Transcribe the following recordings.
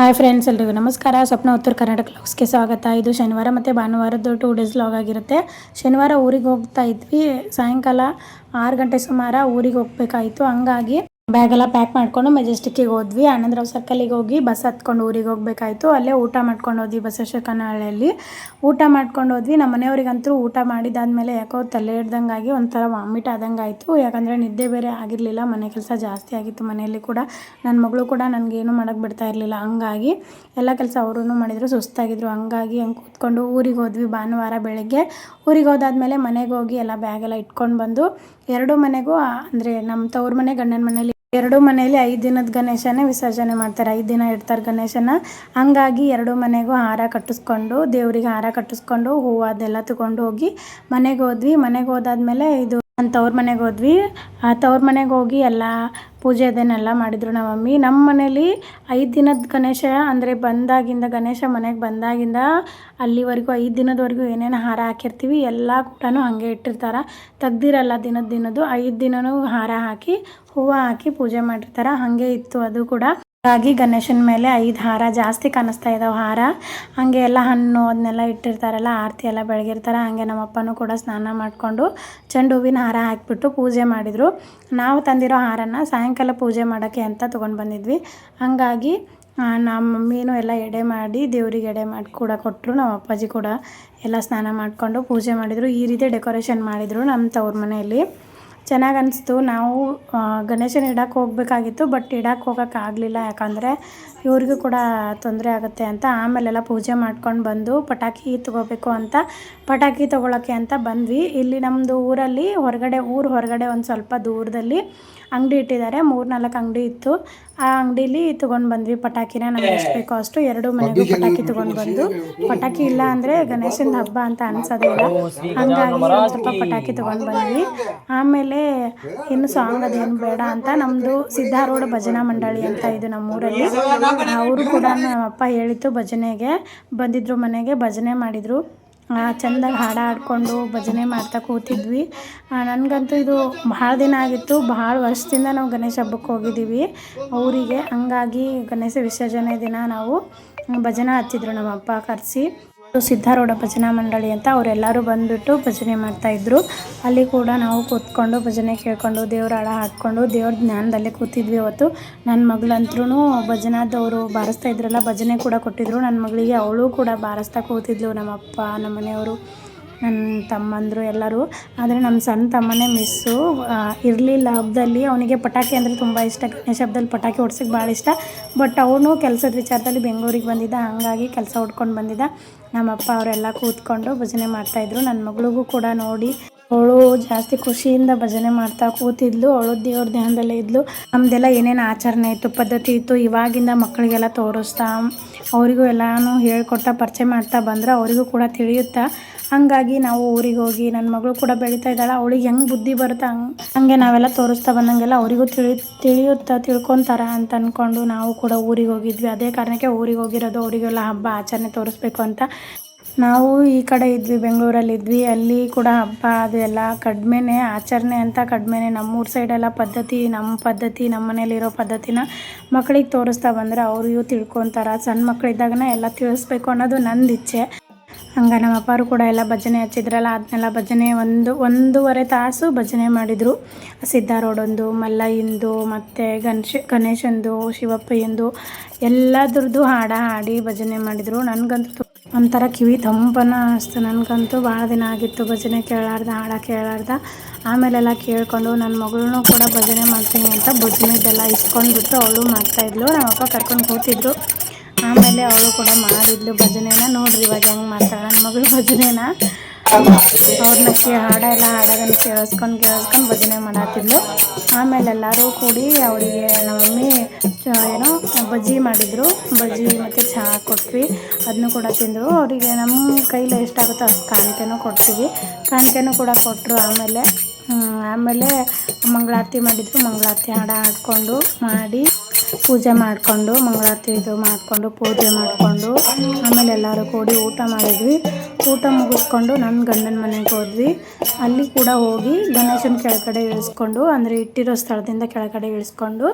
Hi friends ಎಲ್ರಿಗೂ ನಮಸ್ಕಾರ. ಸ್ವಪ್ನ ಉತ್ತರ ಕರ್ನಾಟಕ ಲಾಗ್ಸ್ಗೆ ಸ್ವಾಗತ. ಇದು ಶನಿವಾರ ಮತ್ತು ಭಾನುವಾರದ್ದು ಟೂ ಡೇಸ್ ಲಾಗ್ ಆಗಿರುತ್ತೆ. ಶನಿವಾರ ಊರಿಗೆ ಹೋಗ್ತಾ ಇದ್ವಿ. ಸಾಯಂಕಾಲ ಆರು ಗಂಟೆ ಸುಮಾರು ಊರಿಗೆ ಹೋಗ್ಬೇಕಾಯಿತು. ಹಂಗಾಗಿ ಬ್ಯಾಗೆಲ್ಲ ಪ್ಯಾಕ್ ಮಾಡ್ಕೊಂಡು ಮೆಜೆಸ್ಟಿಕ್ಕಿಗೆ ಹೋದ್ವಿ. ಆನಂದರಾವ್ ಸರ್ಕಲಿಗೆ ಹೋಗಿ ಬಸ್ ಹತ್ಕೊಂಡು ಊರಿಗೆ ಹೋಗ್ಬೇಕಾಯ್ತು. ಅಲ್ಲೇ ಊಟ ಮಾಡ್ಕೊಂಡು ಹೋದ್ವಿ ಬಸವೇಶ್ವರ ಕನ್ನಹಳ್ಳಿಯಲ್ಲಿ ಊಟ ಮಾಡ್ಕೊಂಡು ಹೋದ್ವಿ. ನಮ್ಮ ಮನೆಯವ್ರಿಗಂತೂ ಊಟ ಮಾಡಿದಾದ್ಮೇಲೆ ಯಾಕೋ ತಲೆ ಹಿಡ್ದಂಗಾಗಿ ಒಂಥರ ವಾಮಿಟ್ ಆದಂಗೆ ಆಯಿತು ಯಾಕಂದರೆ ನಿದ್ದೆ ಬೇರೆ ಆಗಿರಲಿಲ್ಲ. ಮನೆ ಕೆಲಸ ಜಾಸ್ತಿ ಆಗಿತ್ತು ಮನೆಯಲ್ಲಿ ಕೂಡ. ನನ್ನ ಮಗಳು ಕೂಡ ನನಗೇನು ಮಾಡೋಕ್ಕೆ ಬಿಡ್ತಾ ಇರಲಿಲ್ಲ. ಹಂಗಾಗಿ ಎಲ್ಲ ಕೆಲಸ ಅವರೂ ಮಾಡಿದರು. ಸುಸ್ತಾಗಿದ್ರು. ಹಂಗಾಗಿ ಹಂಗೆ ಕೂತ್ಕೊಂಡು ಊರಿಗೆ ಹೋದ್ವಿ ಭಾನುವಾರ ಬೆಳಗ್ಗೆ. ಊರಿಗೆ ಹೋದಾದ್ಮೇಲೆ ಮನೆಗೆ ಹೋಗಿ ಎಲ್ಲ ಬ್ಯಾಗೆಲ್ಲ ಇಟ್ಕೊಂಡು ಬಂದು ಎರಡು ಮನೆಗೂ ಅಂದರೆ ನಮ್ಮ ತವ್ರ ಮನೆ ಗಂಡನ ಮನೇಲಿ ಎರಡು ಮನೆಯಲ್ಲಿ ಐದು ದಿನದ ಗಣೇಶನೇ ವಿಸರ್ಜನೆ ಮಾಡ್ತಾರೆ. ಐದು ದಿನ ಇಡ್ತಾರೆ ಗಣೇಶನ. ಹಂಗಾಗಿ ಎರಡು ಮನೆಗೂ ಹಾರ ಕಟ್ಟಿಸ್ಕೊಂಡು, ದೇವರಿಗೆ ಹಾರ ಕಟ್ಟಿಸ್ಕೊಂಡು, ಹೂವು ಅದೆಲ್ಲ ತಗೊಂಡು ಹೋಗಿ ಮನೆಗೆ ಹೋದ್ವಿ. ಮನೆಗೆ ಹೋದಾದ್ಮೇಲೆ ಇದು ನನ್ನ ತವ್ರ ಮನೆಗೆ ಹೋದ್ವಿ. ಆ ತವ್ರ ಮನೆಗೆ ಹೋಗಿ ಎಲ್ಲ ಪೂಜೆ ಅದನ್ನೆಲ್ಲ ಮಾಡಿದರು ನಮ್ಮ ಮಮ್ಮಿ ನಮ್ಮ ಮನೇಲಿ ಐದು ದಿನದ ಗಣೇಶ ಅಂದರೆ ಬಂದಾಗಿಂದ, ಗಣೇಶ ಮನೆಗೆ ಬಂದಾಗಿಂದ ಅಲ್ಲಿವರೆಗೂ ಐದು ದಿನದವರೆಗೂ ಏನೇನು ಹಾರ ಹಾಕಿರ್ತೀವಿ ಎಲ್ಲ ಕೂಡ ಹಾಗೆ ಇಟ್ಟಿರ್ತಾರೆ. ತೆಗ್ದಿರಲ್ಲ ದಿನದ ದಿನದ್ದು ಐದು ದಿನವೂ ಹಾರ ಹಾಕಿ, ಹೂವು ಹಾಕಿ ಪೂಜೆ ಮಾಡಿರ್ತಾರೆ. ಹಾಗೆ ಇತ್ತು ಅದು ಕೂಡ. ಹಾಗಾಗಿ ಗಣೇಶನ ಮೇಲೆ ಐದು ಹಾರ ಜಾಸ್ತಿ ಕಾಣಿಸ್ತಾ ಇದ್ದಾವೆ ಹಾರ. ಹಂಗೆ ಎಲ್ಲ ಹಣ್ಣು ಅದನ್ನೆಲ್ಲ ಇಟ್ಟಿರ್ತಾರಲ್ಲ, ಆರತಿ ಎಲ್ಲ ಬೆಳಗಿರ್ತಾರೆ, ಹಂಗೆ ನಮ್ಮ ಅಪ್ಪನೂ ಕೂಡ ಸ್ನಾನ ಮಾಡಿಕೊಂಡು ಚೆಂಡು ಹೂವಿನ ಹಾರ ಹಾಕಿಬಿಟ್ಟು ಪೂಜೆ ಮಾಡಿದರು. ನಾವು ತಂದಿರೋ ಹಾರನ ಸಾಯಂಕಾಲ ಪೂಜೆ ಮಾಡೋಕ್ಕೆ ಅಂತ ತೊಗೊಂಡು ಬಂದಿದ್ವಿ. ಹಾಗಾಗಿ ನಮ್ಮ ಮಮ್ಮಿನೂ ಎಲ್ಲ ಎಡೆ ಮಾಡಿ, ದೇವ್ರಿಗೆ ಎಡೆ ಮಾಡಿ ಕೂಡ ಕೊಟ್ಟರು ನಮ್ಮ ಅಪ್ಪಾಜಿ ಕೂಡ ಎಲ್ಲ ಸ್ನಾನ ಮಾಡಿಕೊಂಡು ಪೂಜೆ ಮಾಡಿದರು. ಈ ರೀತಿ ಡೆಕೋರೇಷನ್ ಮಾಡಿದರು ನಮ್ಮ ತವ್ರ ಮನೆಯಲ್ಲಿ. ಚೆನ್ನಾಗಿ ಅನಿಸ್ತು. ನಾವು ಗಣೇಶನ ಇಡಕ್ಕೆ ಹೋಗಬೇಕಾಗಿತ್ತು, ಬಟ್ ಇಡಕ್ಕೆ ಹೋಗೋಕ್ಕಾಗಲಿಲ್ಲ ಯಾಕಂದರೆ ಇವ್ರಿಗೂ ಕೂಡ ತೊಂದರೆ ಆಗುತ್ತೆ ಅಂತ. ಆಮೇಲೆಲ್ಲ ಪೂಜೆ ಮಾಡ್ಕೊಂಡು ಬಂದು ಪಟಾಕಿ ತೊಗೋಬೇಕು ಅಂತ, ಪಟಾಕಿ ತೊಗೊಳಕ್ಕೆ ಅಂತ ಬಂದ್ವಿ. ಇಲ್ಲಿ ನಮ್ಮದು ಊರಲ್ಲಿ ಹೊರಗಡೆ, ಊರು ಹೊರಗಡೆ ಒಂದು ಸ್ವಲ್ಪ ದೂರದಲ್ಲಿ ಅಂಗಡಿ ಇಟ್ಟಿದ್ದಾರೆ. ಮೂರು ನಾಲ್ಕು ಅಂಗಡಿ ಇತ್ತು. ಆ ಅಂಗಡಿಲಿ ತೊಗೊಂಡು ಬಂದ್ವಿ ಪಟಾಕಿನ. ನಮ್ಗೆ ಎಷ್ಟು ಬೇಕೋ ಅಷ್ಟು ಎರಡು ಮನೆಗೂ ಪಟಾಕಿ ತೊಗೊಂಡು ಬಂದು ಪಟಾಕಿ ಇಲ್ಲ ಅಂದರೆ ಗಣೇಶನ ಹಬ್ಬ ಅಂತ ಅನ್ಸೋದಿಲ್ಲ ಹಂಗಾಗಿ ಒಂದು ಸ್ವಲ್ಪ ಪಟಾಕಿ ತೊಗೊಂಡು ಬಂದ್ವಿ. ಆಮೇಲೆ ಇನ್ನು ಸಾಂಗ್ ಅದೇನು ಬೇಡ ಅಂತ ನಮ್ಮದು ಸಿದ್ಧಾರೂಢ ಭಜನಾ ಮಂಡಳಿ ಅಂತ ಇದು ನಮ್ಮೂರಲ್ಲಿ. ಅವರು ಕೂಡ ನಮ್ಮ ಅಪ್ಪ ಹೇಳಿತ್ತು ಭಜನೆಗೆ ಬಂದಿದ್ರು ಮನೆಗೆ ಭಜನೆ ಮಾಡಿದರು. ಚೆಂದಾಗಿ ಹಾಡು ಹಾಡ್ಕೊಂಡು ಭಜನೆ ಮಾಡ್ತಾ ಕೂತಿದ್ವಿ. ನನಗಂತೂ ಇದು ಭಾಳ ದಿನ ಆಗಿತ್ತು. ಭಾಳ ವರ್ಷದಿಂದ ನಾವು ಗಣೇಶ ಹಬ್ಬಕ್ಕೆ ಹೋಗಿದ್ದೀವಿ. ಅವರಿಗೆ ಹಂಗಾಗಿ ಗಣೇಶ ವಿಸರ್ಜನೆ ದಿನ ನಾವು ಭಜನೆ ಹಚ್ಚಿದ್ರು ನಮ್ಮ ಅಪ್ಪ ಕರೆಸಿ. ಸಿದ್ಧಾರೂಢ ಭಜನಾ ಮಂಡಳಿ ಅಂತ ಅವರೆಲ್ಲರೂ ಬಂದುಬಿಟ್ಟು ಭಜನೆ ಮಾಡ್ತಾಯಿದ್ರು ಅಲ್ಲಿ ಕೂಡ ನಾವು ಕೂತ್ಕೊಂಡು ಭಜನೆ ಕೇಳಿಕೊಂಡು, ದೇವ್ರ ಹಾಡ ಹಾಕ್ಕೊಂಡು, ದೇವ್ರ ಜ್ಞಾನದಲ್ಲೇ ಕೂತಿದ್ವಿ ಅವತ್ತು. ನನ್ನ ಮಗಳಂತ್ರೂ ಭಜನಾದವರು ಬಾರಿಸ್ತಾ ಇದ್ರಲ್ಲ, ಭಜನೆ ಕೂಡ ಕೊಟ್ಟಿದ್ರು. ನನ್ನ ಮಗಳಿಗೆ ಅವಳು ಕೂಡ ಬಾರಿಸ್ತಾ ಕೂತಿದ್ಲು ನಮ್ಮ ಅಪ್ಪ ನಮ್ಮ ಮನೆಯವರು ನನ್ನ ತಮ್ಮಂದರು ಎಲ್ಲರೂ. ಆದರೆ ನಮ್ಮ ಸಣ್ಣ ತಮ್ಮನೇ ಮಿಸ್ಸು. ಇರಲಿಲ್ಲ ಹಬ್ಬದಲ್ಲಿ. ಅವನಿಗೆ ಪಟಾಕಿ ಅಂದರೆ ತುಂಬ ಇಷ್ಟ. ಗಣೇಶ ಹಬ್ಬದಲ್ಲಿ ಪಟಾಕಿ ಹೊಡ್ಸೋಕ್ಕೆ ಭಾಳ ಇಷ್ಟ. ಬಟ್ ಅವನು ಕೆಲಸದ ವಿಚಾರದಲ್ಲಿ ಬೆಂಗಳೂರಿಗೆ ಬಂದಿದ್ದ. ಹಾಗಾಗಿ ಕೆಲಸ ಹುಡ್ಕೊಂಡು ಬಂದಿದ್ದ. ನಮ್ಮಪ್ಪ ಅವರೆಲ್ಲ ಕೂತ್ಕೊಂಡು ಭಜನೆ ಮಾಡ್ತಾಯಿದ್ರು ನನ್ನ ಮಗಳಿಗೂ ಕೂಡ ನೋಡಿ. ಅವಳು ಜಾಸ್ತಿ ಖುಷಿಯಿಂದ ಭಜನೆ ಮಾಡ್ತಾ ಕೂತಿದ್ಲು. ಅವಳು ದೇವ್ರ ಧ್ಯಾನದಲ್ಲೇ ಇದ್ಲು. ನಮ್ದೆಲ್ಲ ಏನೇನು ಆಚರಣೆ ಇತ್ತು, ಪದ್ಧತಿ ಇತ್ತು, ಇವಾಗಿಂದ ಮಕ್ಕಳಿಗೆಲ್ಲ ತೋರಿಸ್ತಾ, ಅವರಿಗೂ ಎಲ್ಲನೂ ಹೇಳ್ಕೊಟ್ಟ ಪರಿಚಯ ಮಾಡ್ತಾ ಬಂದ್ರೆ ಅವರಿಗೂ ಕೂಡ ತಿಳಿಯುತ್ತಾ. ಹಾಗಾಗಿ ನಾವು ಊರಿಗೆ ಹೋಗಿ ನನ್ನ ಮಗಳು ಕೂಡ ಬೆಳೀತಾ ಇದ್ದಾಳೆ, ಅವಳಿಗೆ ಹೆಂಗೆ ಬುದ್ಧಿ ಬರುತ್ತೆ ಹಂಗೆ ಹಂಗೆ ನಾವೆಲ್ಲ ತೋರಿಸ್ತಾ ಬಂದಂಗೆಲ್ಲ ಅವರಿಗೂ ತಿಳಿ, ತಿಳಿಯುತ್ತಾ ತಿಳ್ಕೊತಾರ ಅಂತ ಅಂದ್ಕೊಂಡು ನಾವು ಕೂಡ ಊರಿಗೆ ಹೋಗಿದ್ವಿ. ಅದೇ ಕಾರಣಕ್ಕೆ ಊರಿಗೆ ಹೋಗಿರೋದು ಅವರಿಗೆಲ್ಲ ಹಬ್ಬ ಆಚರಣೆ ತೋರಿಸ್ಬೇಕು ಅಂತ. ನಾವು ಈ ಕಡೆ ಇದ್ವಿ, ಬೆಂಗಳೂರಲ್ಲಿ ಇದ್ವಿ. ಅಲ್ಲಿ ಕೂಡ ಹಬ್ಬ ಅದು ಎಲ್ಲ ಕಡಿಮೆನೇ, ಆಚರಣೆ ಅಂತ ಕಡಿಮೆನೇ. ನಮ್ಮೂರ ಸೈಡೆಲ್ಲ ಪದ್ಧತಿ, ನಮ್ಮ ಪದ್ಧತಿ, ನಮ್ಮ ಮನೇಲಿರೋ ಪದ್ಧತಿನ ಮಕ್ಕಳಿಗೆ ತೋರಿಸ್ತಾ ಬಂದರೆ ಅವರಿಗೂ ತಿಳ್ಕೊತಾರೆ. ಸಣ್ಣ ಮಕ್ಕಳಿದ್ದಾಗನೇ ಎಲ್ಲ ತಿಳಿಸ್ಬೇಕು ಅನ್ನೋದು ನಂದು ಇಚ್ಛೆ ಹಂಗೆ ನಮ್ಮ ಅಪ್ಪರು ಕೂಡ ಎಲ್ಲ ಭಜನೆ ಹಚ್ಚಿದ್ರಲ್ಲ ಅದನ್ನೆಲ್ಲ ಭಜನೆ ಒಂದು, ಒಂದೂವರೆ ತಾಸು ಭಜನೆ ಮಾಡಿದರು. ಸಿದ್ಧಾರೋಡೊಂದು ಮಲ್ಲಯ್ಯಂದು, ಮತ್ತು ಗಣೇಶ, ಗಣೇಶಂದು, ಶಿವಪ್ಪಯ್ಯಂದು ಎಲ್ಲದ್ರದ್ದು ಹಾಡ ಹಾಡಿ ಭಜನೆ ಮಾಡಿದರು. ನನಗಂತೂ ಒಂಥರ ಕಿವಿ ತಂಪನ ಅನಿಸ್ತು ನನಗಂತೂ ಭಾಳ ದಿನ ಆಗಿತ್ತು ಭಜನೆ ಕೇಳಾರ್ದ, ಹಾಡ ಕೇಳಾರ್ದ. ಆಮೇಲೆಲ್ಲ ಕೇಳಿಕೊಂಡು ನನ್ನ ಮಗಳನ್ನೂ ಕೂಡ ಭಜನೆ ಮಾಡ್ತೀನಿ ಅಂತ ಭಜನೆದೆಲ್ಲ ಇಸ್ಕೊಂಡ್ಬಿಟ್ಟು ಅವಳು ಮಾಡ್ತಾಯಿದ್ಲು ನಮ್ಮಪ್ಪ ಕರ್ಕೊಂಡು ಕೂತಿದ್ರು. ಆಮೇಲೆ ಅವಳು ಕೂಡ ಮಾಡಿದ್ಲು ಭಜನೆನ. ನೋಡ್ರಿ ಇವಾಗ ಹೆಂಗೆ ಮಾಡ್ತಾಳೆ ನನ್ನ ಮಗಳು ಭಜನೆನ. ಅವ್ರನ್ನ ಕೇ, ಹಾಡ ಎಲ್ಲ ಹಾಡೋದನ್ನು ಕೇಳಿಸ್ಕೊಂಡು ಕೇಳಿಸ್ಕೊಂಡು ಭಜನೆ ಮಾಡತ್ತಿದ್ಲು ಆಮೇಲೆ ಎಲ್ಲರೂ ಕೂಡಿ ಅವಳಿಗೆ, ನಮ್ಮ ಮಮ್ಮಿ ಏನೋ ಬಜ್ಜಿ ಮಾಡಿದರು. ಬಜ್ಜಿ ಮತ್ತು ಚಹಾ ಕೊಟ್ವಿ. ಅದನ್ನು ಕೂಡ ತಿಂದರು. ಅವರಿಗೆ ನಮ್ಮ ಕೈಲಿ ಎಷ್ಟಾಗುತ್ತೋ ಅಷ್ಟು ಕಾಣಿಕೆನೂ ಕೊಡ್ತೀವಿ. ಕಾಣಿಕೆನೂ ಕೂಡ ಕೊಟ್ಟರು ಆಮೇಲೆ. ಆಮೇಲೆ ಮಂಗಳಾರತಿ ಮಾಡಿದ್ರು. ಮಂಗಳಾರತಿ ಹಾಡ ಹಾಡ್ಕೊಂಡು ಮಾಡಿ ಪೂಜೆ ಮಾಡಿಕೊಂಡು, ಮಂಗಳಾರತಿ ಇದು ಮಾಡಿಕೊಂಡು, ಪೂಜೆ ಮಾಡಿಕೊಂಡು, ಆಮೇಲೆ ಎಲ್ಲರೂ ಕೂಡಿ ಊಟ ಮಾಡಿದ್ವಿ. ಊಟ ಮುಗಿಸ್ಕೊಂಡು ನನ್ನ ಗಂಡನ ಮನೆಗೆ ಹೋದ್ವಿ. ಅಲ್ಲಿ ಕೂಡ ಹೋಗಿ ಗಣೇಶನ ಕೆಳಗಡೆ ಇಳಿಸ್ಕೊಂಡು, ಅಂದರೆ ಇಟ್ಟಿರೋ ಸ್ಥಳದಿಂದ ಕೆಳಗಡೆ ಇಳಿಸ್ಕೊಂಡು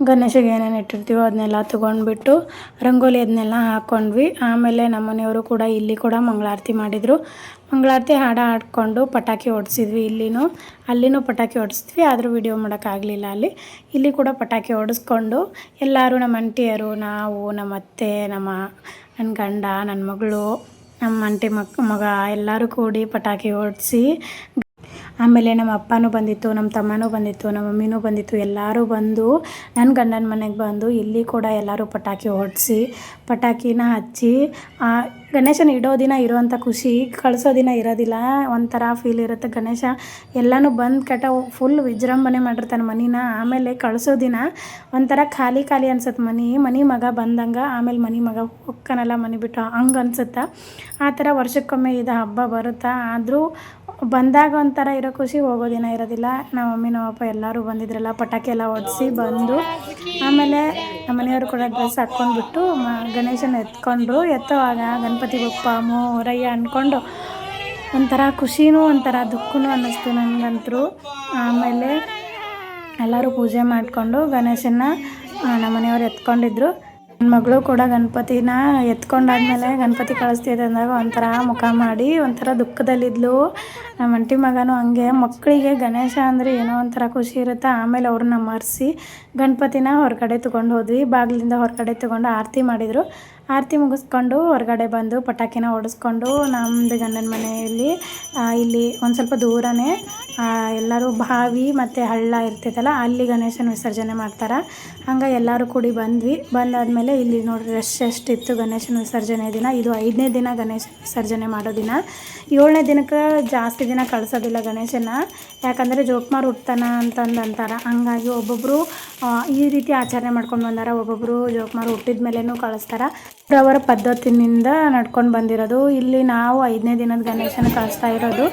ಗಣೇಶಗೆ ಏನೇನು ಇಟ್ಟಿರ್ತೀವೋ ಅದನ್ನೆಲ್ಲ ತೊಗೊಂಡ್ಬಿಟ್ಟು ರಂಗೋಲಿ ಅದನ್ನೆಲ್ಲ ಹಾಕ್ಕೊಂಡ್ವಿ ಆಮೇಲೆ ನಮ್ಮ ಮನೆಯವರು ಕೂಡ ಇಲ್ಲಿ ಕೂಡ ಮಂಗಳಾರತಿ ಮಾಡಿದರು. ಮಂಗಳಾರತಿ ಹಾಡು ಹಾಡ್ಕೊಂಡು ಪಟಾಕಿ ಹೊಡೆಸಿದ್ವಿ ಇಲ್ಲಿನೂ. ಅಲ್ಲಿನೂ ಪಟಾಕಿ ಹೊಡೆಸಿದ್ವಿ. ಆದರೂ ವಿಡಿಯೋ ಮಾಡೋಕ್ಕಾಗಲಿಲ್ಲ ಅಲ್ಲಿ. ಇಲ್ಲಿ ಕೂಡ ಪಟಾಕಿ ಹೊಡೆಸ್ಕೊಂಡು ಎಲ್ಲರೂ ನಮ್ಮ ಅಂಟಿಯರು ನಾವು, ನಮ್ಮ ಅತ್ತೆ, ನಮ್ಮ ನನ್ನ ಗಂಡ ನನ್ನ ಮಗಳು, ನಮ್ಮ ಅಂಟಿ ಮಕ್, ಮಗ ಎಲ್ಲರೂ ಕೂಡಿ ಪಟಾಕಿ ಹೊಡ್ಸಿ ಆಮೇಲೆ ನಮ್ಮ ಅಪ್ಪನೂ ಬಂದಿತ್ತು, ನಮ್ಮ ತಮ್ಮನೂ ಬಂದಿತ್ತು, ನಮ್ಮ ಮಮ್ಮಿನೂ ಬಂದಿತ್ತು. ಎಲ್ಲರೂ ಬಂದು ನನ್ನ ಗಂಡನ ಮನೆಗೆ ಬಂದು ಇಲ್ಲಿ ಕೂಡ ಎಲ್ಲರೂ ಪಟಾಕಿ ಹೊಡೆಸಿ, ಪಟಾಕಿನ ಹಚ್ಚಿ ಗಣೇಶನ ಇಡೋ ದಿನ ಇರೋವಂಥ ಖುಷಿ ಕಳಿಸೋ ದಿನ ಇರೋದಿಲ್ಲ. ಒಂಥರ ಫೀಲ್ ಇರುತ್ತೆ. ಗಣೇಶ ಎಲ್ಲನೂ ಬಂದು ಕೆಟ್ಟ ಫುಲ್ ವಿಜೃಂಭಣೆ ಮಾಡಿರ್ತಾನೆ ಮನಿನ. ಆಮೇಲೆ ಕಳಿಸೋ ದಿನ ಒಂಥರ ಖಾಲಿ ಖಾಲಿ ಅನ್ಸುತ್ತೆ ಮನೆ. ಮನೆ ಮಗ ಬಂದಂಗೆ ಆಮೇಲೆ ಮನೆ ಮಗ ಹೊಕ್ಕನಲ್ಲ ಮನೆ ಬಿಟ್ಟು ಹಂಗೆ ಅನ್ಸುತ್ತೆ. ಆ ಥರ ವರ್ಷಕ್ಕೊಮ್ಮೆ ಇದು ಹಬ್ಬ ಬರುತ್ತಾ? ಆದರೂ ಬಂದಾಗ ಒಂಥರ ಇರೋ ಖುಷಿ, ಹೋಗೋ ದಿನ ಇರೋದಿಲ್ಲ. ನಮ್ಮ ಮಮ್ಮಿ, ನಮ್ಮ ಅಪ್ಪ ಎಲ್ಲರೂ ಬಂದಿದ್ರಲ್ಲ ಪಟಾಕಿ ಎಲ್ಲ ಹೊಡೆಸಿ ಬಂದು, ಆಮೇಲೆ ನಮ್ಮ ಮನೆಯವರು ಕೂಡ ಡ್ರೆಸ್ ಹಾಕ್ಕೊಂಡ್ಬಿಟ್ಟು ಗಣೇಶನ ಎತ್ಕೊಂಡ್ರು ಎತ್ತುವಾಗ ಗಣಪತಿ ಬಪ್ಪ ಮೋರಯ್ಯ ಅಂದ್ಕೊಂಡು ಒಂಥರ ಖುಷಿನೂ, ಒಂಥರ ದುಃಖನೂ ಅನ್ನಿಸ್ತು ನನಗಂತೂ ಆಮೇಲೆ ಎಲ್ಲರೂ ಪೂಜೆ ಮಾಡಿಕೊಂಡು ಗಣೇಶನ ನಮ್ಮ ಮನೆಯವರು ಎತ್ಕೊಂಡಿದ್ರು. ನನ್ನ ಮಗಳು ಕೂಡ ಗಣಪತಿನ ಎತ್ಕೊಂಡಾದ್ಮೇಲೆ ಗಣಪತಿ ಕಳಿಸ್ತಿದ್ದೆ ಅಂದಾಗ ಒಂಥರ ಮುಖ ಮಾಡಿ, ಒಂಥರ ದುಃಖದಲ್ಲಿದ್ಲು. ನಮ್ಮ ಅಂಟಿ ಮಗನು ಹಂಗೆ. ಮಕ್ಕಳಿಗೆ ಗಣೇಶ ಅಂದರೆ ಏನೋ ಒಂಥರ ಖುಷಿ ಇರುತ್ತೆ. ಆಮೇಲೆ ಅವ್ರನ್ನ ಮರೆಸಿ ಗಣಪತಿನ ಹೊರಗಡೆ ತೊಗೊಂಡು ಹೋದ್ವಿ. ಬಾಗಿಲಿಂದ ಹೊರಗಡೆ ತೊಗೊಂಡು ಆರತಿ ಮಾಡಿದರು. ಆರತಿ ಮುಗಿಸ್ಕೊಂಡು ಹೊರಗಡೆ ಬಂದು ಪಟಾಕಿನ ಹೊಡೆಸ್ಕೊಂಡು ನಮ್ಮದು ಗಂಡನ ಮನೆಯಲ್ಲಿ ಇಲ್ಲಿ ಒಂದು ಸ್ವಲ್ಪ ದೂರನೇ ಎಲ್ಲರೂ ಬಾವಿ ಮತ್ತು ಹಳ್ಳ ಇರ್ತೈತಲ್ಲ ಅಲ್ಲಿ ಗಣೇಶನ ವಿಸರ್ಜನೆ ಮಾಡ್ತಾರೆ. ಹಂಗೆ ಎಲ್ಲರೂ ಕೂಡಿ ಬಂದ್ವಿ. ಬಂದಾದಮೇಲೆ ಇಲ್ಲಿ ನೋಡಿರಿ ರಶ್ ಎಷ್ಟಿತ್ತು ಗಣೇಶನ ವಿಸರ್ಜನೆ ದಿನ. ಇದು ಐದನೇ ದಿನ ಗಣೇಶ ವಿಸರ್ಜನೆ ಮಾಡೋ ದಿನ. ಏಳನೇ ದಿನಕ್ಕೆ ಜಾಸ್ತಿ ದಿನ ಕಳಿಸೋದಿಲ್ಲ ಗಣೇಶನ. ಯಾಕಂದರೆ ಜೋಕ್ಮಾರ್ ಹುಟ್ತಾನ ಅಂತಂದು ಅಂತಾರೆ. ಹಂಗಾಗಿ ಒಬ್ಬೊಬ್ಬರು ಈ ರೀತಿ ಆಚರಣೆ ಮಾಡ್ಕೊಂಡು ಬಂದಾರ. ಒಬ್ಬೊಬ್ಬರು ಜೋಕ್ಮಾರ್ ಹುಟ್ಟಿದ ಮೇಲೇನೂ ಕಳಿಸ್ತಾರೆ. ಅವರ ಪದ್ಧತಿನಿಂದ ನಡ್ಕೊಂಡು ಬಂದಿರೋದು. ಇಲ್ಲಿ ನಾವು ಐದನೇ ದಿನದ ಗಣೇಶನ ಕಳಿಸ್ತಾ ಇರೋದು.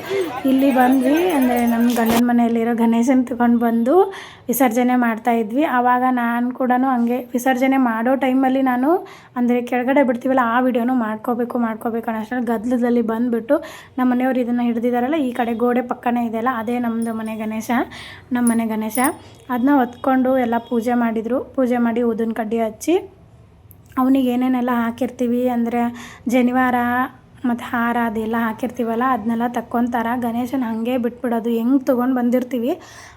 ಇಲ್ಲಿ ಬಂದ್ವಿ ಅಂದರೆ ನಮ್ಮ ಗಂಡನ ಮನೆಯಲ್ಲಿರೋ ಗಣೇಶನ ತಗೊಂಡು ಬಂದು ವಿಸರ್ಜನೆ ಮಾಡ್ತಾ ಇದ್ವಿ. ಆವಾಗ ನಾನು ಕೂಡ ಹಂಗೆ ವಿಸರ್ಜನೆ ಮಾಡೋ ಟೈಮಲ್ಲಿ ನಾನು ಅಂದರೆ ಕೆಳಗಡೆ ಬಿಡ್ತೀವಲ್ಲ ಆ ವಿಡಿಯೋನು ಮಾಡ್ಕೋಬೇಕು ಮಾಡ್ಕೋಬೇಕು ಅನ್ನೋ ಗದ್ದಲದಲ್ಲಿ ಬಂದುಬಿಟ್ಟು ನಮ್ಮ ಮನೆಯವ್ರು ಇದನ್ನು ಹಿಡ್ದಿದ್ದಾರಲ್ಲ ಈ ಕಡೆ ಗೋಡೆ ಪಕ್ಕನೇ ಇದೆಯಲ್ಲ, ಅದೇ ನಮ್ಮದು ಮನೆ ಗಣೇಶ ನಮ್ಮ ಮನೆ ಗಣೇಶ. ಅದನ್ನ ಹೊತ್ಕೊಂಡು ಎಲ್ಲ ಪೂಜೆ ಮಾಡಿದರು. ಪೂಜೆ ಮಾಡಿ ಊದಿನ ಕಡ್ಡಿ ಹಚ್ಚಿ ಅವನಿಗೆ ಏನೇನೆಲ್ಲ ಹಾಕಿರ್ತೀವಿ ಅಂದರೆ ಜನಿವಾರ ಮತ್ತು ಹಾರ ಅದೆಲ್ಲ ಹಾಕಿರ್ತೀವಲ್ಲ ಅದನ್ನೆಲ್ಲ ತಕ್ಕೊತಾರೆ. ಗಣೇಶನ ಹಾಗೆ ಬಿಟ್ಬಿಡೋದು. ಹೆಂಗೆ ತೊಗೊಂಡು ಬಂದಿರ್ತೀವಿ?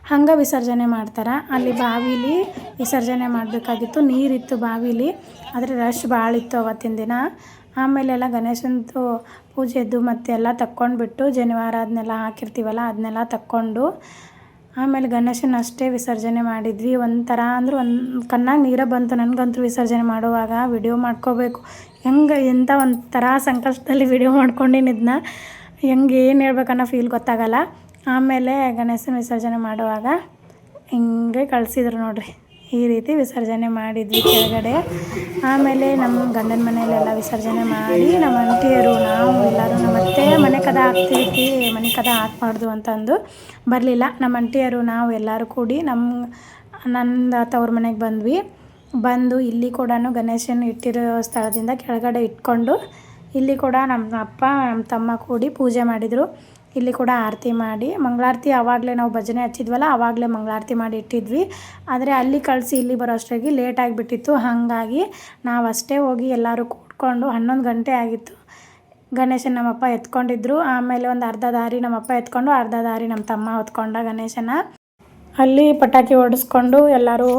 ಹಂಗೆ ವಿಸರ್ಜನೆ ಮಾಡ್ತಾರೆ. ಅಲ್ಲಿ ಬಾವಿಲಿ ವಿಸರ್ಜನೆ ಮಾಡಬೇಕಾಗಿತ್ತು. ನೀರಿತ್ತು ಬಾವಿಲಿ. ಆದರೆ ರಶ್ ಭಾಳ ಇತ್ತು ಅವತ್ತಿನ ದಿನ. ಆಮೇಲೆಲ್ಲ ಗಣೇಶನದು ಪೂಜೆದ್ದು ಮತ್ತೆಲ್ಲ ತಕ್ಕೊಂಡ್ಬಿಟ್ಟು ಜನಿವಾರ ಅದನ್ನೆಲ್ಲ ಹಾಕಿರ್ತೀವಲ್ಲ ಅದನ್ನೆಲ್ಲ ತಕ್ಕೊಂಡು ಆಮೇಲೆ ಗಣೇಶನ ಅಷ್ಟೇ ವಿಸರ್ಜನೆ ಮಾಡಿದ್ವಿ. ಒಂಥರ ಅಂದ್ರೆ ಒಂದು ಕಣ್ಣಾಗ ನೀರೇ ಬಂತು. ನನಗಂತೂ ವಿಸರ್ಜನೆ ಮಾಡುವಾಗ ವಿಡಿಯೋ ಮಾಡ್ಕೋಬೇಕು. ಹೆಂಗೆ ಎಂಥ ಒಂಥರ ಸಂಕಷ್ಟದಲ್ಲಿ ವಿಡಿಯೋ ಮಾಡ್ಕೊಂಡಿನಿ ಇದನ್ನ ಹೆಂಗೆ ಏನು ಹೇಳ್ಬೇಕನ್ನೋ ಫೀಲ್ ಗೊತ್ತಾಗಲ್ಲ. ಆಮೇಲೆ ಗಣೇಶನ ವಿಸರ್ಜನೆ ಮಾಡುವಾಗ ಹಿಂಗೆ ಕಳಿಸಿದ್ರು ನೋಡಿರಿ. ಈ ರೀತಿ ವಿಸರ್ಜನೆ ಮಾಡಿದ್ವಿ ಕೆಳಗಡೆ. ಆಮೇಲೆ ನಮ್ಮ ಗಂಡನ ಮನೆಯಲ್ಲೆಲ್ಲ ವಿಸರ್ಜನೆ ಮಾಡಿ ನಮ್ಮ ಅಂಟಿಯರು ನಾವು ಎಲ್ಲರೂ ನಮ್ಮ ಅತ್ತೆ, ಮನೆ ಕದ ಹಾಕ್ತಿರ್ತಿ ಮನೆ ಕದ ಹಾಕ್ಬಾರ್ದು ಅಂತಂದು ಬರಲಿಲ್ಲ. ನಮ್ಮ ಅಂಟಿಯರು ನಾವು ಎಲ್ಲರೂ ಕೂಡಿ ನಮ್ಮ ನನ್ನ ತವ್ರ ಮನೆಗೆ ಬಂದ್ವಿ. ಬಂದು ಇಲ್ಲಿ ಕೂಡ ಗಣೇಶನ ಇಟ್ಟಿರೋ ಸ್ಥಳದಿಂದ ಕೆಳಗಡೆ ಇಟ್ಕೊಂಡು ಇಲ್ಲಿ ಕೂಡ ನಮ್ಮ ಅಪ್ಪ, ನಮ್ಮ ತಮ್ಮ ಕೂಡಿ ಪೂಜೆ ಮಾಡಿದರು. ಇಲ್ಲಿ ಕೂಡ ಆರತಿ ಮಾಡಿ, ಮಂಗಳಾರತಿ ಆವಾಗಲೇ ನಾವು ಭಜನೆ ಹಚ್ಚಿದ್ವಲ್ಲ, ಆವಾಗಲೇ ಮಂಗಳಾರತಿ ಮಾಡಿ ಇಟ್ಟಿದ್ವಿ. ಆದರೆ ಅಲ್ಲಿ ಕಳಿಸಿ ಇಲ್ಲಿ ಬರೋ ಅಷ್ಟಾಗಿ ಲೇಟ್ ಆಗಿಬಿಟ್ಟಿತ್ತು. ಹಾಗಾಗಿ ನಾವು ಅಷ್ಟೇ ಹೋಗಿ ಎಲ್ಲರೂ ಕೂತ್ಕೊಂಡು ಹನ್ನೊಂದು ಗಂಟೆ ಆಗಿತ್ತು. ಗಣೇಶನ ನಮ್ಮಪ್ಪ ಎತ್ಕೊಂಡಿದ್ರು. ಆಮೇಲೆ ಒಂದು ಅರ್ಧ ದಾರಿ ನಮ್ಮಪ್ಪ ಎತ್ಕೊಂಡು, ಅರ್ಧ ದಾರಿ ನಮ್ಮ ತಮ್ಮ ಹೊತ್ಕೊಂಡ ಗಣೇಶನ. ಅಲ್ಲಿ ಪಟಾಕಿ ಹೊಡೆಸ್ಕೊಂಡು ಎಲ್ಲರೂ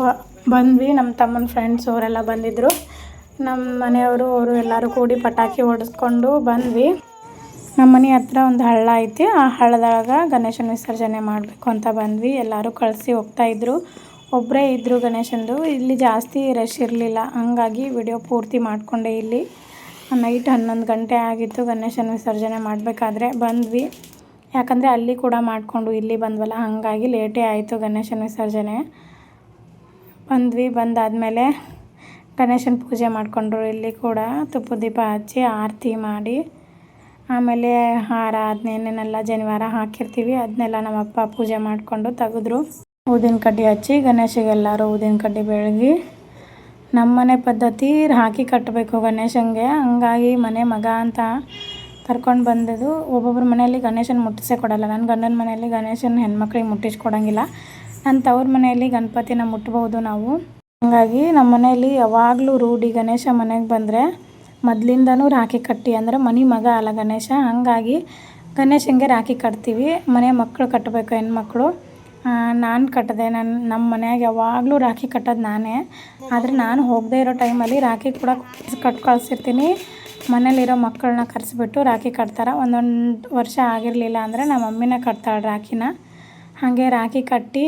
ಬಂದ್ವಿ. ನಮ್ಮ ತಮ್ಮನ ಫ್ರೆಂಡ್ಸ್ ಅವರೆಲ್ಲ ಬಂದಿದ್ದರು ನಮ್ಮ ಮನೆಯವರು, ಅವರು ಎಲ್ಲರೂ ಕೂಡಿ ಪಟಾಕಿ ಹೊಡೆಸ್ಕೊಂಡು ಬಂದ್ವಿ. ನಮ್ಮ ಮನೆ ಹತ್ರ ಒಂದು ಹಳ್ಳ ಐತಿ. ಆ ಹಳ್ಳದೊಳಗೆ ಗಣೇಶನ ವಿಸರ್ಜನೆ ಮಾಡಬೇಕು ಅಂತ ಬಂದ್ವಿ. ಎಲ್ಲರೂ ಕಳಿಸಿ ಹೋಗ್ತಾಯಿದ್ರು ಒಬ್ಬರೇ ಇದ್ದರು ಗಣೇಶಂದು ಇಲ್ಲಿ ಜಾಸ್ತಿ ರಶ್ ಇರಲಿಲ್ಲ. ಹಂಗಾಗಿ ವಿಡಿಯೋ ಪೂರ್ತಿ ಮಾಡಿಕೊಂಡೆ ಇಲ್ಲಿ. ನೈಟ್ ಹನ್ನೊಂದು ಗಂಟೆ ಆಗಿತ್ತು ಗಣೇಶನ ವಿಸರ್ಜನೆ ಮಾಡಬೇಕಾದ್ರೆ ಬಂದ್ವಿ. ಯಾಕಂದರೆ ಅಲ್ಲಿ ಕೂಡ ಮಾಡಿಕೊಂಡು ಇಲ್ಲಿ ಬಂದ್ವಲ್ಲ, ಹಾಗಾಗಿ ಲೇಟೇ ಆಯಿತು ಗಣೇಶನ ವಿಸರ್ಜನೆ. ಬಂದ್ವಿ. ಬಂದಾದಮೇಲೆ ಗಣೇಶನ ಪೂಜೆ ಮಾಡಿಕೊಂಡ್ರು ಇಲ್ಲಿ ಕೂಡ. ತುಪ್ಪ ದೀಪ ಹಚ್ಚಿ ಆರತಿ ಮಾಡಿ ಆಮೇಲೆ ಹಾರ ಅದನ್ನೇನೆಲ್ಲ ಜನಿವಾರ ಹಾಕಿರ್ತೀವಿ ಅದನ್ನೆಲ್ಲ ನಮ್ಮಪ್ಪ ಪೂಜೆ ಮಾಡಿಕೊಂಡು ತೆಗೆದ್ರು. ಊದಿನ ಕಡ್ಡಿ ಹಚ್ಚಿ ಗಣೇಶಗೆಲ್ಲರೂ ಊದಿನ ಕಡ್ಡಿ ಬೆಳಗಿ ನಮ್ಮ ಮನೆ ಪದ್ಧತಿ ಹಾಕಿ ಕಟ್ಟಬೇಕು ಗಣೇಶನಿಗೆ ಹಂಗಾಗಿ ಮನೆ ಮಗ ಅಂತ ಕರ್ಕೊಂಡು ಬಂದದ್ದು ಒಬ್ಬೊಬ್ಬರ ಮನೆಯಲ್ಲಿ ಗಣೇಶನ ಮುಟ್ಟಿಸೇ ಕೊಡಲ್ಲ. ನನ್ನ ಗಂಡನ ಮನೆಯಲ್ಲಿ ಗಣೇಶನ ಹೆಣ್ಮಕ್ಳಿಗೆ ಮುಟ್ಟಿಸ್ಕೊಡಂಗಿಲ್ಲ. ನನ್ನ ತವ್ರ ಮನೆಯಲ್ಲಿ ಗಣಪತಿನ ಮುಟ್ಬೋದು ನಾವು. ಹಂಗಾಗಿ ನಮ್ಮ ಮನೆಯಲ್ಲಿ ಯಾವಾಗಲೂ ರೂಢಿ ಗಣೇಶ ಮನೆಗೆ ಬಂದರೆ ಮೊದಲಿಂದನೂ ರಾಖಿ ಕಟ್ಟಿ ಅಂದ್ರೆ ಮನೆ ಮಗ ಅಲ್ಲ ಗಣೇಶ. ಹಾಗಾಗಿ ಗಣೇಶನಿಗೆ ರಾಖಿ ಕಟ್ತೀವಿ. ಮನೆ ಮಕ್ಕಳು ಕಟ್ಟಬೇಕು ಹೆಣ್ಮಕ್ಳು. ನಾನು ಕಟ್ಟಿದೆ. ನನ್ನ ನಮ್ಮ ಮನೆಯಾಗ ಯಾವಾಗಲೂ ರಾಖಿ ಕಟ್ಟೋದು ನಾನೇ. ಆದರೆ ನಾನು ಹೋಗದೇ ಇರೋ ಟೈಮಲ್ಲಿ ರಾಖಿ ಕೂಡ ಕಟ್, ಕಳಿಸಿರ್ತೀನಿ. ಮನೇಲಿರೋ ಮಕ್ಕಳನ್ನ ಕರೆಸಿಬಿಟ್ಟು ರಾಖಿ ಕಟ್ತಾರೆ. ಒಂದೊಂದು ವರ್ಷ ಆಗಿರಲಿಲ್ಲ ಅಂದರೆ ನಮ್ಮ ಮಮ್ಮಿನೇ ಕಟ್ತಾಳೆ ರಾಖಿನ. ಹಾಗೆ ರಾಖಿ ಕಟ್ಟಿ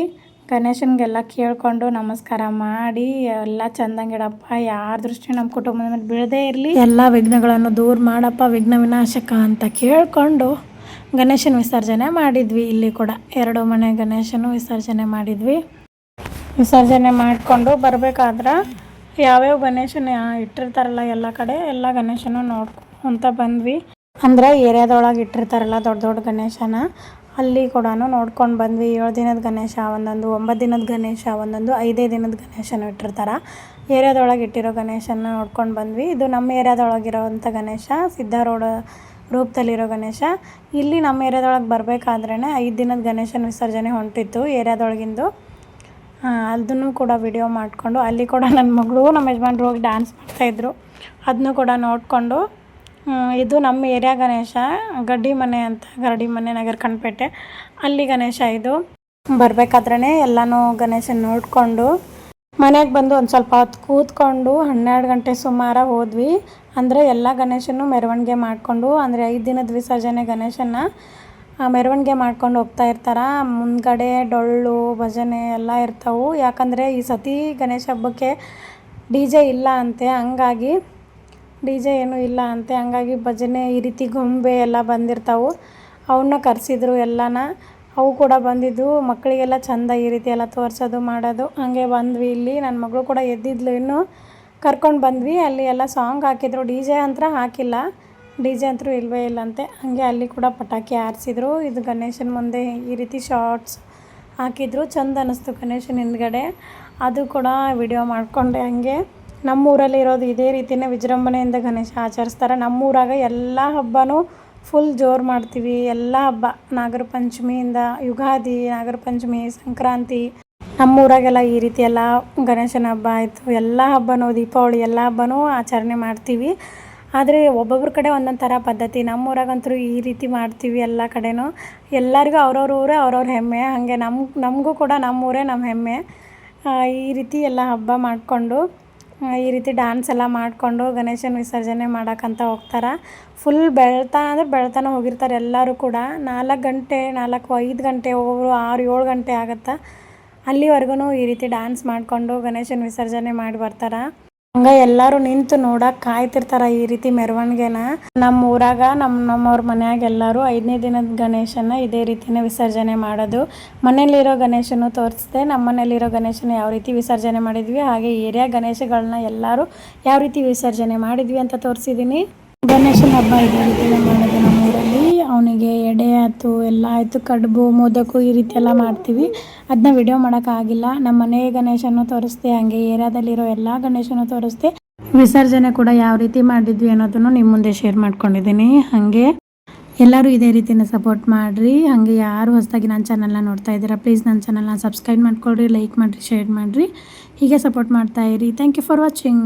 ಗಣೇಶನಿಗೆಲ್ಲ ಕೇಳಿಕೊಂಡು ನಮಸ್ಕಾರ ಮಾಡಿ ಎಲ್ಲ ಚಂದಂಗಿಡಪ್ಪ. ಯಾರ ದೃಷ್ಟಿ ನಮ್ಮ ಕುಟುಂಬದ ಮೇಲೆ ಬೀಳದೇ ಇರಲಿ. ಎಲ್ಲ ವಿಘ್ನಗಳನ್ನು ದೂರ ಮಾಡಪ್ಪ, ವಿಘ್ನ ವಿನಾಶಕ ಅಂತ ಕೇಳಿಕೊಂಡು ಗಣೇಶನ ವಿಸರ್ಜನೆ ಮಾಡಿದ್ವಿ. ಇಲ್ಲಿ ಕೂಡ ಎರಡು ಮನೆ ಗಣೇಶನು ವಿಸರ್ಜನೆ ಮಾಡಿದ್ವಿ. ವಿಸರ್ಜನೆ ಮಾಡಿಕೊಂಡು ಬರಬೇಕಾದ್ರೆ ಯಾವ್ಯಾವ ಗಣೇಶನ ಇಟ್ಟಿರ್ತಾರಲ್ಲ ಎಲ್ಲ ಕಡೆ ಎಲ್ಲ ಗಣೇಶನ ನೋಡ್ಕೊಂತ ಬಂದ್ವಿ. ಅಂದ್ರೆ ಏರಿಯಾದೊಳಗೆ ಇಟ್ಟಿರ್ತಾರಲ್ಲ ದೊಡ್ಡ ದೊಡ್ಡ ಗಣೇಶನ ಅಲ್ಲಿ ಕೂಡ ನೋಡ್ಕೊಂಡು ಬಂದ್ವಿ. ಏಳು ದಿನದ ಗಣೇಶ, ಒಂದೊಂದು ಒಂಬತ್ತು ದಿನದ ಗಣೇಶ, ಒಂದೊಂದು ಐದೇ ದಿನದ ಗಣೇಶನ ಇಟ್ಟಿರ್ತಾರೆ. ಏರಿಯಾದೊಳಗೆ ಇಟ್ಟಿರೋ ಗಣೇಶನ ನೋಡ್ಕೊಂಡು ಬಂದ್ವಿ. ಇದು ನಮ್ಮ ಏರಿಯಾದೊಳಗಿರೋವಂಥ ಗಣೇಶ ಸಿದ್ಧಾರೂಢ ರೂಪದಲ್ಲಿರೋ ಗಣೇಶ. ಇಲ್ಲಿ ನಮ್ಮ ಏರಿಯಾದೊಳಗೆ ಬರಬೇಕಾದ್ರೇ ಐದು ದಿನದ ಗಣೇಶನ ವಿಸರ್ಜನೆ ಹೊಂಟಿತ್ತು ಏರಿಯಾದೊಳಗಿಂದು. ಅದನ್ನು ಕೂಡ ವಿಡಿಯೋ ಮಾಡಿಕೊಂಡು ಅಲ್ಲಿ ಕೂಡ ನನ್ನ ಮಗಳು ನಮ್ಮ ಯಜಮಾನ್ರು ಹೋಗಿ ಡ್ಯಾನ್ಸ್ ಮಾಡ್ತಾಯಿದ್ರು ಅದನ್ನು ಕೂಡ ನೋಡಿಕೊಂಡು ಇದು ನಮ್ಮ ಏರಿಯಾ ಗಣೇಶ, ಗಡ್ಡಿ ಮನೆ ಅಂತ, ಗರಡಿ ಮನೆ, ನಗರ ಕಣ್ಪೇಟೆ. ಅಲ್ಲಿ ಗಣೇಶ ಇದು. ಬರಬೇಕಾದ್ರೇ ಎಲ್ಲನೂ ಗಣೇಶನ ನೋಡಿಕೊಂಡು ಮನೆಗೆ ಬಂದು ಒಂದು ಸ್ವಲ್ಪ ಹೊತ್ತು ಕೂತ್ಕೊಂಡು ಹನ್ನೆರಡು ಗಂಟೆ ಸುಮಾರ ಹೋದ್ವಿ. ಅಂದರೆ ಎಲ್ಲ ಗಣೇಶನೂ ಮೆರವಣಿಗೆ ಮಾಡಿಕೊಂಡು, ಅಂದರೆ ಐದು ದಿನದ ವಿಸರ್ಜನೆ ಗಣೇಶನ ಮೆರವಣಿಗೆ ಮಾಡ್ಕೊಂಡು ಹೋಗ್ತಾ ಇರ್ತಾರೆ. ಮುಂದ್ಗಡೆ ಡೊಳ್ಳು, ಭಜನೆ ಎಲ್ಲ ಇರ್ತವೆ. ಯಾಕಂದರೆ ಈ ಸತಿ ಗಣೇಶ ಹಬ್ಬಕ್ಕೆ ಡಿ ಜೆ ಇಲ್ಲ ಅಂತೆ. ಹಂಗಾಗಿ ಡಿ ಜೆ ಏನೂ ಇಲ್ಲ ಅಂತೆ. ಹಂಗಾಗಿ ಭಜನೆ ಈ ರೀತಿ ಗೊಂಬೆ ಎಲ್ಲ ಬಂದಿರ್ತಾವೆ. ಅವನ್ನ ಕರೆಸಿದ್ರು ಎಲ್ಲನ. ಅವು ಕೂಡ ಬಂದಿದ್ದು ಮಕ್ಕಳಿಗೆಲ್ಲ ಚಂದ ಈ ರೀತಿ ಎಲ್ಲ ತೋರಿಸೋದು ಮಾಡೋದು. ಹಾಗೆ ಬಂದ್ವಿ ಇಲ್ಲಿ. ನನ್ನ ಮಗಳು ಕೂಡ ಎದ್ದಿದ್ಲು ಇನ್ನೂ. ಕರ್ಕೊಂಡು ಬಂದ್ವಿ. ಅಲ್ಲಿ ಎಲ್ಲ ಸಾಂಗ್ ಹಾಕಿದ್ರು. ಡಿ ಜೆ ಅಂತ ಹಾಕಿಲ್ಲ. ಡಿ ಜೆ ಅಂತೂ ಇಲ್ಲವೇ ಇಲ್ಲಂತೆ. ಹಾಗೆ ಅಲ್ಲಿ ಕೂಡ ಪಟಾಕಿ ಹಾರಿಸಿದ್ರು ಇದು ಗಣೇಶನ ಮುಂದೆ ಈ ರೀತಿ ಶಾರ್ಟ್ಸ್ ಹಾಕಿದ್ರು. ಚಂದ ಅನ್ನಿಸ್ತು ಗಣೇಶನ ಹಿಂದ್ಗಡೆ. ಅದು ಕೂಡ ವಿಡಿಯೋ ಮಾಡಿಕೊಂಡೆ ಹಂಗೆ. ನಮ್ಮೂರಲ್ಲಿ ಇರೋದು ಇದೇ ರೀತಿಯೇ ವಿಜೃಂಭಣೆಯಿಂದ ಗಣೇಶ ಆಚರಿಸ್ತಾರೆ. ನಮ್ಮೂರಾಗ ಎಲ್ಲ ಹಬ್ಬನೂ ಫುಲ್ ಜೋರು ಮಾಡ್ತೀವಿ. ಎಲ್ಲ ಹಬ್ಬ ನಾಗರ ಪಂಚಮಿಯಿಂದ ಯುಗಾದಿ ನಾಗರ ಪಂಚಮಿ ಸಂಕ್ರಾಂತಿ, ನಮ್ಮೂರಾಗೆಲ್ಲ ಈ ರೀತಿ ಎಲ್ಲ ಗಣೇಶನ ಹಬ್ಬ ಆಯಿತು. ಎಲ್ಲ ಹಬ್ಬನೂ, ದೀಪಾವಳಿ ಎಲ್ಲ ಹಬ್ಬನೂ ಆಚರಣೆ ಮಾಡ್ತೀವಿ. ಆದರೆ ಒಬ್ಬೊಬ್ಬರ ಕಡೆ ಒಂದೊಂದು ಥರ ಪದ್ಧತಿ. ನಮ್ಮೂರಾಗಂತೂ ಈ ರೀತಿ ಮಾಡ್ತೀವಿ ಎಲ್ಲ ಕಡೆನೂ. ಎಲ್ಲರಿಗೂ ಅವ್ರವ್ರ ಊರೇ ಅವ್ರವ್ರ ಹೆಮ್ಮೆ. ಹಾಗೆ ನಮ್ಮ ನಮಗೂ ಕೂಡ ನಮ್ಮೂರೇ ನಮ್ಮ ಹೆಮ್ಮೆ. ಈ ರೀತಿ ಎಲ್ಲ ಹಬ್ಬ ಮಾಡಿಕೊಂಡು ಈ ರೀತಿ ಡ್ಯಾನ್ಸ್ ಎಲ್ಲ ಮಾಡಿಕೊಂಡು ಗಣೇಶನ ವಿಸರ್ಜನೆ ಮಾಡೋಕ್ಕಂತ ಹೋಗ್ತಾರೆ. ಫುಲ್ ಬೆಳ್ತಾನ ಅಂದರೆ ಬೆಳ್ತಾನೆ ಹೋಗಿರ್ತಾರೆ ಎಲ್ಲರೂ ಕೂಡ. ನಾಲ್ಕು ಗಂಟೆ, ನಾಲ್ಕು, ಐದು ಗಂಟೆ ಒಬ್ಬೊಬ್ರು ಆರು, ಏಳು ಗಂಟೆ ಆಗುತ್ತೆ? ಅಲ್ಲಿವರೆಗೂ ಈ ರೀತಿ ಡ್ಯಾನ್ಸ್ ಮಾಡಿಕೊಂಡು ಗಣೇಶನ ವಿಸರ್ಜನೆ ಮಾಡಿ ಬರ್ತಾರೆ. ಹಂಗ ಎಲ್ಲಾರು ನಿಂತು ನೋಡಕ್ ಕಾಯ್ತಿರ್ತಾರ ಈ ರೀತಿ ಮೆರವಣಿಗೆನ. ನಮ್ಮ ಊರಾಗ ನಮ್ಮ ನಮ್ಮವ್ರ ಮನ್ಯಾಗ ಎಲ್ಲರೂ ಐದನೇ ದಿನದ ಗಣೇಶನ ಇದೇ ರೀತಿನ ವಿಸರ್ಜನೆ ಮಾಡೋದು. ಮನೇಲಿರೋ ಗಣೇಶನು ತೋರಿಸ್ದೆ ನಮ್ಮ ಮನೇಲಿರೋ ಗಣೇಶನ ಯಾವ ರೀತಿ ವಿಸರ್ಜನೆ ಮಾಡಿದ್ವಿ, ಹಾಗೆ ಏರಿಯಾ ಗಣೇಶಗಳನ್ನ ಎಲ್ಲರೂ ಯಾವ ರೀತಿ ವಿಸರ್ಜನೆ ಮಾಡಿದ್ವಿ ಅಂತ ತೋರಿಸಿದ್ದೀನಿ ಗಣೇಶನ ಹಬ್ಬ ಇದೇ ರೀತಿನ ಮಾಡೋದು ಆಯ್ತು ಎಲ್ಲ ಆಯಿತು, ಕಡುಬು, ಮೋದಕು ಈ ರೀತಿ ಎಲ್ಲ ಮಾಡ್ತೀವಿ. ಅದನ್ನ ವಿಡಿಯೋ ಮಾಡೋಕ್ಕಾಗಿಲ್ಲ ನಮ್ಮ ಮನೆ ಗಣೇಶನೂ ತೋರಿಸ್ದೆ, ಹಂಗೆ ಏರಿಯಾದಲ್ಲಿರೋ ಎಲ್ಲ ಗಣೇಶನೂ ತೋರಿಸ್ದೆ. ವಿಸರ್ಜನೆ ಕೂಡ ಯಾವ ರೀತಿ ಮಾಡಿದ್ವಿ ಅನ್ನೋದನ್ನು ನಿಮ್ಮ ಮುಂದೆ ಶೇರ್ ಮಾಡ್ಕೊಂಡಿದ್ದೀನಿ. ಹಾಗೆ ಎಲ್ಲರೂ ಇದೇ ರೀತಿನ ಸಪೋರ್ಟ್ ಮಾಡಿರಿ. ಹಾಗೆ ಯಾರು ಹೊಸದಾಗಿ ನನ್ನ ಚಾನಲ್ನ ನೋಡ್ತಾ ಇದ್ದೀರಾ ಪ್ಲೀಸ್ ನನ್ನ ಚಾನಲ್ನ ಸಬ್ಸ್ಕ್ರೈಬ್ ಮಾಡ್ಕೊಳ್ರಿ ಲೈಕ್ ಮಾಡಿರಿ ಶೇರ್ ಮಾಡಿರಿ. ಹೀಗೆ ಸಪೋರ್ಟ್ ಮಾಡ್ತಾ ಇರಿ. Thank you for watching